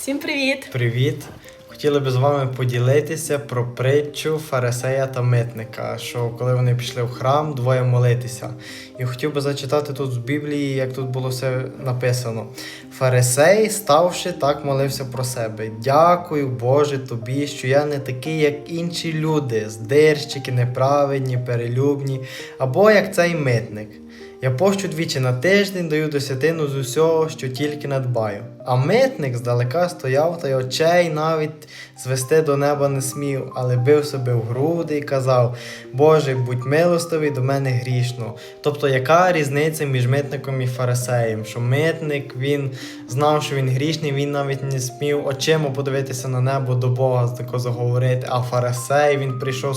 Всім привіт! Привіт! Хотіли би з вами поділитися про притчу фарисея та митника, що коли вони пішли в храм, двоє молитися. І хотів би зачитати тут з Біблії, як тут було все написано. Фарисей, ставши, так молився про себе. Дякую, Боже, тобі, що я не такий, як інші люди, здирщики, неправедні, перелюбні, або як цей митник. Я пощу двічі на тиждень, даю десятину з усього, що тільки надбаю. А митник здалека стояв та й очей навіть звести до неба не смів, але бив себе в груди і казав: Боже, будь милостивий до мене грішно. Тобто, яка різниця між митником і фарисеєм? Що митник він знав, що він грішний, він навіть не смів очима подивитися на небо до Бога, тако заговорити. А фарисей він прийшов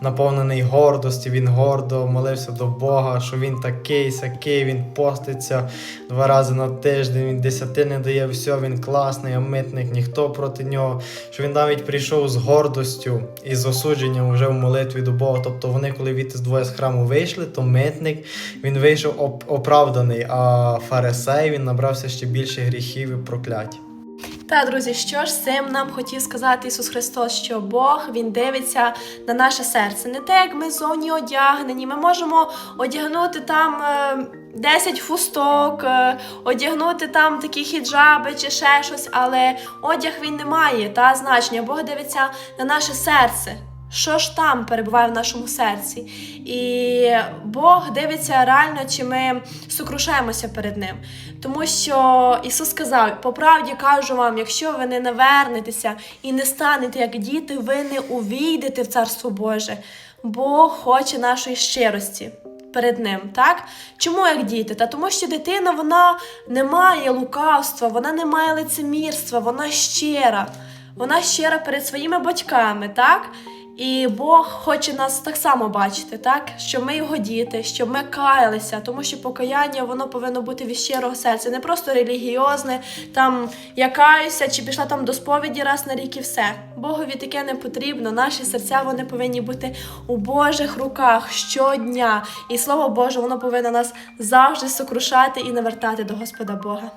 наповнений гордості, він гордо молився до Бога, що він такий, сякий, він поститься два рази на тиждень, він десятини дає все, він класний, а митник, ніхто проти нього. Що він навіть прийшов з гордостю і з осудженням вже в молитві до Бога. Тобто вони, коли від двоє з храму вийшли, то митник він вийшов оп- оправданий, а фарисей він набрався ще більше гріхів і проклять. Та друзі, що ж цим нам хотів сказати Ісус Христос, що Бог Він дивиться на наше серце. Не те, як ми зовні одягнені. Ми можемо одягнути там. Е, 10 фусток, е, одягнути там такі хіджаби чи ще щось, але одяг він не має та значення. Бог дивиться на наше серце. Що ж там перебуває в нашому серці? І Бог дивиться реально, чи ми сокрушаємося перед Ним. Тому що Ісус сказав: по правді кажу вам, якщо ви не навернетеся і не станете як діти, ви не увійдете в Царство Боже. Бог хоче нашої щирості. Перед ним, так? Чому як діти? Та тому що дитина вона не має лукавства, вона не має лицемірства, вона щира. Вона щира перед своїми батьками, так? І Бог хоче нас так само бачити, так? Що ми його діти, щоб ми каялися, тому що покаяння воно повинно бути від щирого серця, не просто релігіозне, там я каюся чи пішла там до сповіді раз на рік і все. Богові таке не потрібно. Наші серця вони повинні бути у Божих руках щодня. І слово Боже, воно повинно нас завжди сокрушати і навертати до Господа Бога.